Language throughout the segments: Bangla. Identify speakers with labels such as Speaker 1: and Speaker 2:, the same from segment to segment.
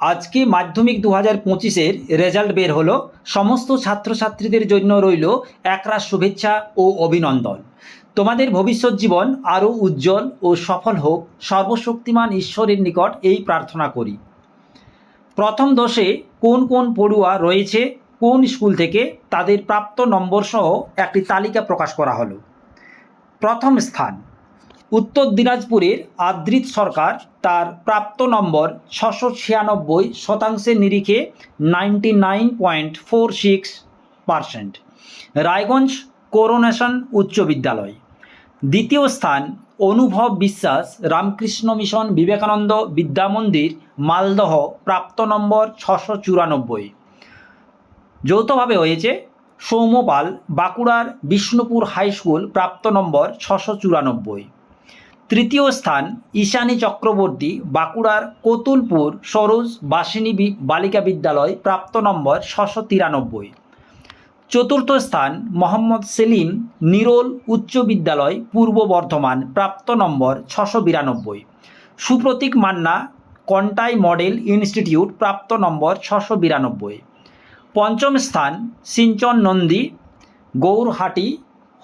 Speaker 1: আজকে মাধ্যমিক দু হাজার পঁচিশের রেজাল্ট বের হলো? সমস্ত ছাত্রছাত্রীদের জন্য রইল একরাশ শুভেচ্ছা ও অভিনন্দন। তোমাদের ভবিষ্যৎ জীবন আরও উজ্জ্বল ও সফল হোক, সর্বশক্তিমান ঈশ্বরের নিকট এই প্রার্থনা করি। প্রথম দশে কোন কোন পড়ুয়া রয়েছে, কোন স্কুল থেকে, তাদের প্রাপ্ত নম্বর সহ একটি তালিকা প্রকাশ করা হলো। প্রথম স্থান উত্তর দিনাজপুরের আদ্রিত সরকার তার প্রাপ্ত নম্বর ছশো ছিয়ানব্বই শতাংশের নিরিখে ninety nine point four six percent Raiganj coronation উচ্চ বিদ্যালয়। দ্বিতীয় স্থান, অনুভব বিশ্বাস রামকৃষ্ণ মিশন বিবেকানন্দ বিদ্যামন্দির মালদহ, প্রাপ্ত নম্বর ছশো চুরানব্বই। যৌথভাবে হয়েছে সৌম্যপাল বাঁকুড়ার বিষ্ণুপুর হাই স্কুল প্রাপ্ত নম্বর ছশো চুরানব্বই। তৃতীয় স্থান ঈশানী চক্রবর্তী বাঁকুড়ার কতুলপুর সরোজ বাসিনী বালিকা বিদ্যালয় প্রাপ্ত নম্বর ছশো তিরানব্বই। চতুর্থ স্থান মোহাম্মদ সেলিম নিরোল উচ্চ বিদ্যালয় পূর্ব বর্ধমান প্রাপ্ত নম্বর ছশো বিরানব্বই। সুপ্রতীক মান্না কন্টাই মডেল ইনস্টিটিউট প্রাপ্ত নম্বর ছশো বিরানব্বই। পঞ্চম স্থান সিঞ্চন নন্দী গৌরহাটি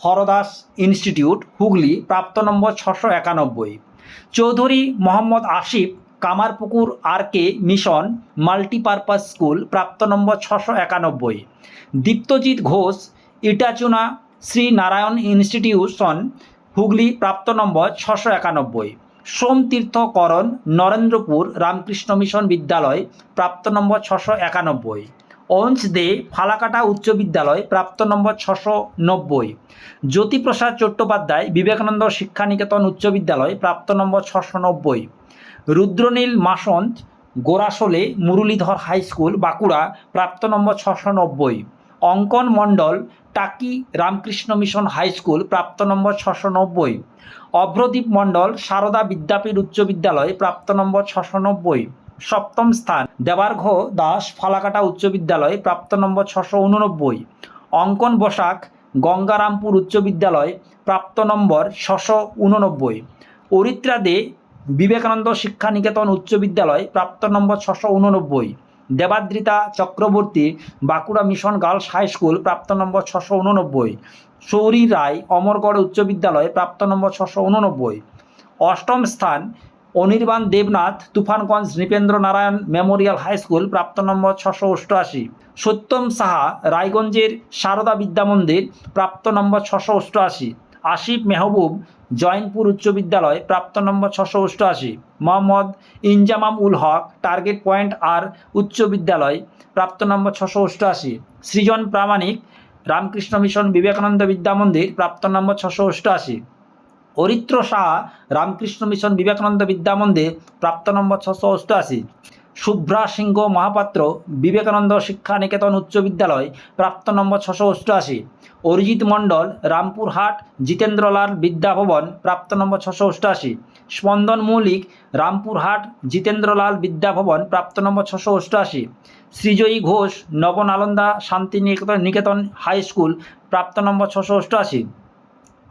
Speaker 1: হরদাস ইনস্টিটিউট, হুগলি, প্রাপ্ত নম্বর ছশো একানব্বই। Chowdhury Mohammad Asif, Kamarpukur R K mission, multipurpose school, প্রাপ্ত নম্বর ছশো একানব্বই। দীপ্তজিৎ ঘোষ, ইটাচুনা শ্রী নারায়ণ ইনস্টিটিউশন, হুগলি, প্রাপ্ত নম্বর ছশো একানব্বই। সোমতীর্থ করণ নরেন্দ্রপুর, রামকৃষ্ণ মিশন বিদ্যালয়, প্রাপ্ত নম্বর ছশো একানব্বই। অঞ্চ দে ফালাকাটা উচ্চ বিদ্যালয়, প্রাপ্ত নম্বর ছশো নব্বই। জ্যোতিপ্রসাদ চট্টোপাধ্যায়, বিবেকানন্দ শিক্ষানিকেতন উচ্চ বিদ্যালয়, প্রাপ্ত নম্বর ছশো নব্বই। রুদ্রনীল মাসন্ত, গোরাসলে মুরলীধর হাই স্কুল, বাঁকুড়া, প্রাপ্ত নম্বর ছশো নব্বই। Ankan Mondal, Taki Ramakrishna mission high school, প্রাপ্ত নম্বর ছশো নব্বই। অভ্রদীপ মণ্ডল, সারদা বিদ্যাপীঠ উচ্চ বিদ্যালয়, প্রাপ্ত নম্বর ছশো নব্বই। সপ্তম স্থান। দেবার্ঘ দাস ফালাকাটা উচ্চ বিদ্যালয়, প্রাপ্ত নম্বর ছশো উননব্বই। অঙ্কন বসাক, গঙ্গারামপুর উচ্চ বিদ্যালয়, প্রাপ্ত নম্বর ছশো উননব্বই। অরিত্রা দে, বিবেকানন্দ শিক্ষানিকেতন উচ্চ বিদ্যালয়, প্রাপ্ত নম্বর ছশো উননব্বই। Debadrita Chakraborty, Bankura mission girls high school, প্রাপ্ত নম্বর ছশো উননব্বই। সৌরী রায়, অমরগড় উচ্চ বিদ্যালয়, প্রাপ্ত নম্বর ছশো উননব্বই। অষ্টম স্থান Anirban Debnath, Tufanganj Nripendra Narayan memorial high school, প্রাপ্ত নম্বর ছশো অষ্টআশি। সত্যম সাহা, রায়গঞ্জের সারদা বিদ্যা মন্দির, প্রাপ্ত নম্বর ছশো অষ্টআশি। আসিফ মেহবুব, জয়নপুর উচ্চ বিদ্যালয়, প্রাপ্ত নম্বর ছশো অষ্টআশি। Mohammad Inzamam Ul Haq, target point R উচ্চ বিদ্যালয়, প্রাপ্ত নম্বর ছশো অষ্টআশি। সৃজন প্রামাণিক, রামকৃষ্ণ মিশন বিবেকানন্দ বিদ্যা মন্দির, প্রাপ্ত নম্বর ছশো অষ্টআশি। অরিত্র সাহা রামকৃষ্ণ মিশন বিবেকানন্দ বিদ্যা মন্দির প্রাপ্ত নম্বর ছশো অষ্টআশি। শুভ্রা সিংহ মহাপাত্র বিবেকানন্দ শিক্ষা নিকেতন উচ্চ বিদ্যালয় প্রাপ্ত নম্বর ছশো অষ্টআশি। অরিজিৎ মণ্ডল রামপুরহাট জিতেন্দ্রলাল বিদ্যাভবন প্রাপ্ত নম্বর ছশো অষ্টআশি। স্পন্দন মৌলিক রামপুরহাট জিতেন্দ্রলাল বিদ্যাভবন প্রাপ্ত নম্বর ছশো অষ্টআশি। শ্রীজয়ী ঘোষ নবনালন্দা শান্তি নিকেতন নিকেতন হাই স্কুল প্রাপ্ত নম্বর ছশো অষ্টআশি।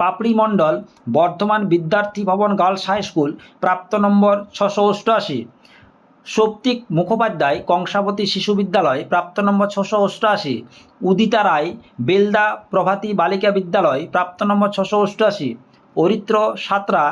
Speaker 1: পাপড়ি মণ্ডল, বর্ধমান বিদ্যার্থী ভবন গার্লস হাই স্কুল, প্রাপ্ত নম্বর ছশো অষ্টআশি। সৌপ্তিক মুখোপাধ্যায়, কংসাবতী শিশু বিদ্যালয়, প্রাপ্ত নম্বর ছশো অষ্টআশি। উদিতা রায়, বেলদা প্রভাতী বালিকা বিদ্যালয়, প্রাপ্ত নম্বর ছশো অষ্টআশি। অরিত্র সাঁতরা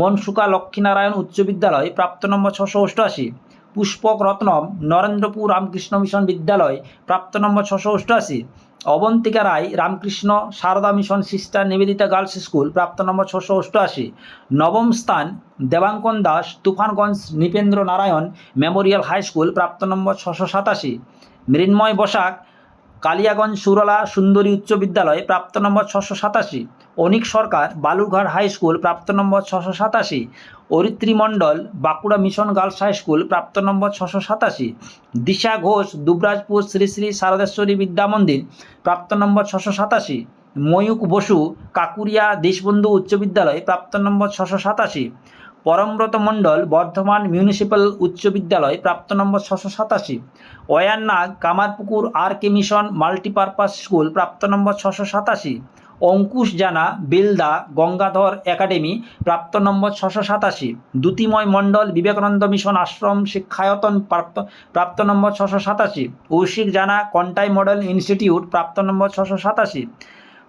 Speaker 1: মনসুকা লক্ষ্মীনারায়ণ উচ্চ বিদ্যালয়, প্রাপ্ত নম্বর ছশো অষ্টআশি। পুষ্পক রত্নম, নরেন্দ্রপুর রামকৃষ্ণ মিশন বিদ্যালয়, প্রাপ্ত নম্বর ছশো অষ্টআশি। Abantika Roy, Ramakrishna, Sarada mission sister, Nivedita girls school, প্রাপ্ত নম্বর ছশো অষ্টআশি। নবম স্থান, Debankan Das, Tufanganj Nripendra Narayan memorial high school, প্রাপ্ত নম্বর ছশো সাতাশি। মৃন্ময় বসাক কালিয়াগঞ্জ সুরলা সুন্দরী উচ্চ বিদ্যালয় প্রাপ্ত নম্বর ছশো সাতাশি। অনিক সরকার বালুরঘাট হাই স্কুল প্রাপ্ত নম্বর ছশো সাতাশি। Aritri Mondal Bankura mission girls high school প্রাপ্ত নম্বর ছশো সাতাশি। দিশা ঘোষ দুবরাজপুর শ্রী শ্রী শারদেশ্বরী বিদ্যা মন্দির প্রাপ্ত নম্বর ছশো সাতাশি। ময়ূক বসু কাকুরিয়া দেশবন্ধু উচ্চ বিদ্যালয় প্রাপ্ত নম্বর ছশো সাতাশি। পরমব্রত মণ্ডল বর্ধমান মিউনিসিপ্যাল উচ্চ বিদ্যালয়, প্রাপ্ত নম্বর ছশো সাতাশি। Ayan Nag Kamarpukur R K mission multipurpose school, প্রাপ্ত নম্বর ছশো সাতাশি। অঙ্কুশ জানা বেলদা গঙ্গাধর একাডেমি, প্রাপ্ত নম্বর ছশো সাতাশি। দ্যুতিময় মণ্ডল বিবেকানন্দ মিশন আশ্রম শিক্ষায়তন, প্রাপ্ত প্রাপ্ত নম্বর ছশো সাতাশি। কৌশিক জানা কন্টাই মডেল ইনস্টিটিউট, প্রাপ্ত নম্বর ছশো সাতাশি।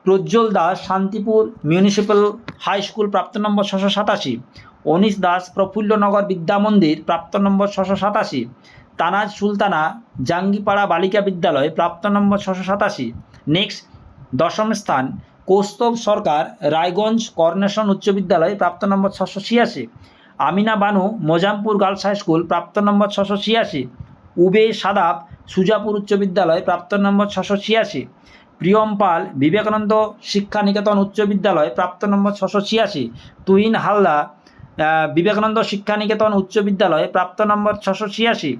Speaker 1: Prajjwal Das Shantipur municipal high school, প্রাপ্ত নম্বর ছশো সাতাশি। অনিশ দাস প্রফুল্লনগর বিদ্যা মন্দির প্রাপ্ত নম্বর ছশো সাতাশি। তানাজ সুলতানা, জাঙ্গিপাড়া বালিকা বিদ্যালয়, প্রাপ্ত নম্বর ছশো সাতাশি। নেক্সট, দশম স্থান, কৌস্তব সরকার, রায়গঞ্জ করনেশন উচ্চ বিদ্যালয়, প্রাপ্ত নম্বর ছশো ছিয়াশি। Amina Banu, Mozampur girls high school, প্রাপ্ত নম্বর ছশো ছিয়াশি। উবে সাদাব, সুজাপুর উচ্চ বিদ্যালয়, প্রাপ্ত নম্বর ছশো ছিয়াশি। প্রিয়ম পাল, বিবেকানন্দ শিক্ষা নিকেতন উচ্চ বিদ্যালয়, প্রাপ্ত নম্বর ছশো ছিয়াশি। তুহিন হালদা বিবেকানন্দ শিক্ষা নিকেতন উচ্চ বিদ্যালয় প্রাপ্ত নম্বর ছশো ছিয়াশি।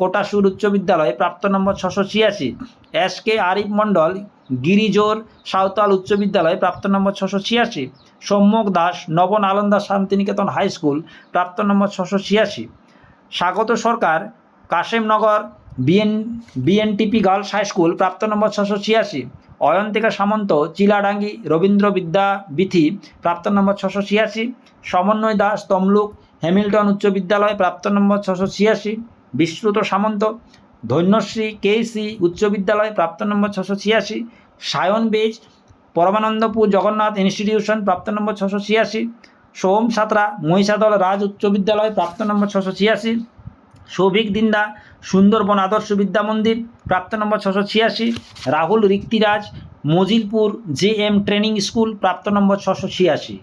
Speaker 1: কোটাসুর উচ্চ বিদ্যালয় প্রাপ্ত নম্বর ছশো ছিয়াশি। এস কে আরিফ মণ্ডল, গিরিজোর সাঁওতাল উচ্চ বিদ্যালয় প্রাপ্ত নম্বর ছশো ছিয়াশি। সম্যক দাস নবন আলন্দা শান্তিনিকেতন হাই স্কুল, প্রাপ্ত নম্বর ছশো ছিয়াশি। Swagata Sarkar, Kashemnagar BN, BNTP girls high school, প্রাপ্ত নম্বর ছশো ছিয়াশি। অয়ন্তিকা সামন্ত, চিলাডাঙ্গি, রবীন্দ্র বিদ্যা বিথি, প্রাপ্ত নম্বর ছশো ছিয়াশি, সমন্বয় দাস, তমলুক, হ্যামিল্টন উচ্চ বিদ্যালয়, প্রাপ্ত নম্বর ছশো ছিয়াশি বিশ্রুত সামন্ত, ধন্যশ্রী, কেসি উচ্চ বিদ্যালয়, প্রাপ্ত নম্বর ছশো ছিয়াশি, সায়ন বেজ, পরমানন্দপুর জগন্নাথ ইনস্টিটিউশন, প্রাপ্ত নম্বর ছশো ছিয়াশি, সোম সাঁতরা, মহিষাদল রাজ উচ্চ বিদ্যালয়, প্রাপ্ত নম্বর ছশো ছিয়াশি সৌভিক দিন্দা সুন্দরবন আদর্শ বিদ্যা মন্দির, প্রাপ্ত নম্বর ছশো ছিয়াশি, Rahul Riktiraj Majilpur J M training school, প্রাপ্ত নম্বর ছশো ছিয়াশি।